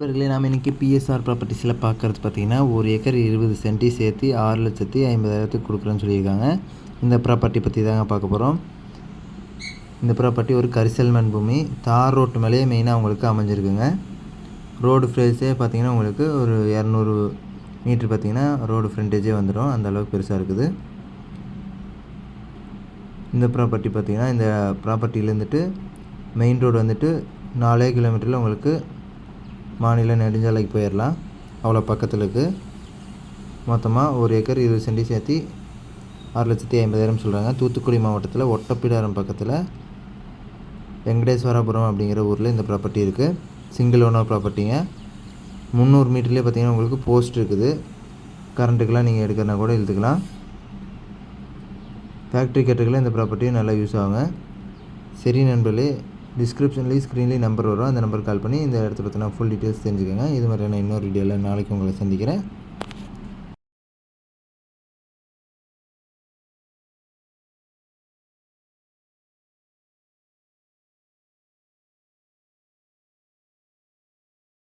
நண்பர்களே நாம் இன்றைக்கி பிஎஸ்ஆர் ப்ராப்பர்ட்டிஸில் பார்க்குறது பார்த்திங்கன்னா ஒரு ஏக்கர் இருபது சென்டி சேர்த்து ஆறு லட்சத்தி ஐம்பதாயிரத்துக்கு கொடுக்குறேன்னு சொல்லியிருக்காங்க. இந்த ப்ராப்பர்ட்டி பற்றி தாங்க பார்க்க போகிறோம் இந்த ப்ராப்பர்ட்டி ஒரு கரிசல்மன் பூமி. தார் ரோட்டு மேலேயே மெயினாக உங்களுக்கு அமைஞ்சிருக்குங்க. ரோடு ஃப்ரேஸே பார்த்திங்கன்னா உங்களுக்கு ஒரு இரநூறு மீட்ரு பார்த்திங்கன்னா ரோடு ஃப்ரண்டேஜே வந்துடும். அந்த அளவுக்கு பெருசாக இருக்குது. இந்த ப்ராப்பர்ட்டி பார்த்தீங்கன்னா இந்த ப்ராப்பர்ட்டியிலேருந்துட்டு மெயின் ரோடு வந்துட்டு நாலே கிலோமீட்டரில் உங்களுக்கு மாநில நெடுஞ்சாலைக்கு போயிடலாம் அவ்வளோ பக்கத்தில் இருக்குது மொத்தமாக ஒரு ஏக்கர் இருபது சென்டி சேர்த்து ஆறு லட்சத்தி ஐம்பதாயிரம் சொல்கிறாங்க தூத்துக்குடி மாவட்டத்தில் ஒட்டப்பிடாரம் பக்கத்தில் வெங்கடேஸ்வரபுரம் அப்படிங்கிற ஊரில் இந்த ப்ராப்பர்ட்டி இருக்குது சிங்கிள் ஓனர் ப்ராப்பர்ட்டிங்க முந்நூறு மீட்டர்லேயே பார்த்தீங்கன்னா உங்களுக்கு போஸ்ட் இருக்குது. கரண்ட்டுக்கெலாம் நீங்கள் எடுக்கிறனா கூட இழுத்துக்கலாம். ஃபேக்ட்ரி கேட்டுக்கெல்லாம் இந்த ப்ராப்பர்ட்டியும் நல்லா யூஸ் ஆகுங்க. சரி நண்பர்களே டிஸ்கிரிப்ஷன்லேயும் ஸ்க்ரீன்லேயும் நம்பர் வரும். அந்த நம்பர் கால் பண்ணி இந்த இடத்த பற்றின ஃபுல் டீட்டெயில்ஸ் தெரிஞ்சுக்கோங்க. இது மாதிரியான இன்னொரு வீடியோவில் நாளைக்கு உங்களை சந்திக்கிறேன்.